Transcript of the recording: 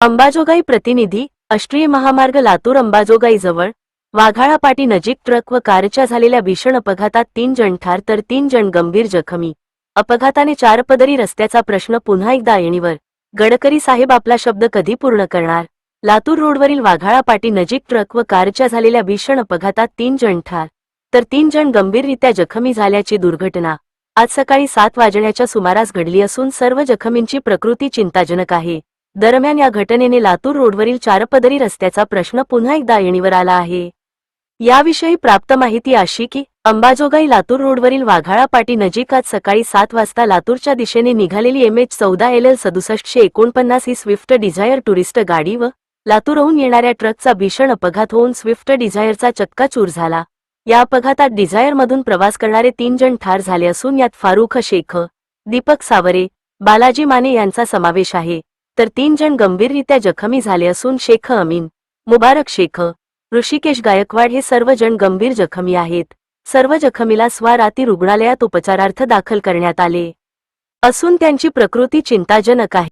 अंबाजोगाई प्रतिनिधी अष्ट्रीय महामार्ग लातूर अंबाजोगाई जवळ वाघाळा नजीक ट्रक व कारच्या झालेल्या भीषण अपघातात तीन जण ठार तर तीन जण गंभीर जखमी. अपघाताने चारपदरी रस्त्याचा प्रश्न पुन्हा एकदा ऐणीवर गडकरी साहेब आपला शब्द कधी पूर्ण करणार? लातूर रोडवरील वाघाळापाटी नजीक ट्रक व कारच्या झालेल्या भीषण अपघातात तीन जण ठार तर तीन जण गंभीररित्या जखमी झाल्याची दुर्घटना. आज सकाळी सात वाजण्याच्या सुमारास घडली असून सर्व जखमींची प्रकृती चिंताजनक आहे. दरम्यान या घटनेने लातूर रोडवरील चारपदरी रस्त्याचा प्रश्न पुन्हा एकदा येणीवर आला आहे. याविषयी प्राप्त माहिती अशी की अंबाजोगाई लातूर रोडवरील वाघाळा पाटी नजीक आज सकाळी सात वाजता लातूरच्या दिशेने निघालेली एम एच चौदा एल एल सदुसष्टशे एकोणपन्नास ही स्विफ्ट डिझायर टुरिस्ट गाडी व लातूरहून येणाऱ्या ट्रकचा भीषण अपघात होऊन स्विफ्ट डिझायरचा चक्काचूर झाला. या अपघातात डिझायरमधून प्रवास करणारे तीन जण ठार झाले असून यात फारुख शेख दीपक सावरे बालाजी माने यांचा समावेश आहे. तर तीन जण गंभीररित्या जखमी झाले असून शेख अमीन मुबारक शेख ऋषिकेश गायकवाड हे सर्व जण गंभीर जखमी आहेत. सर्व जखमीला स्वाराती रुग्णालयात उपचारार्थ दाखल करण्यात आले. असून त्यांची प्रकृती चिंताजनक आहे.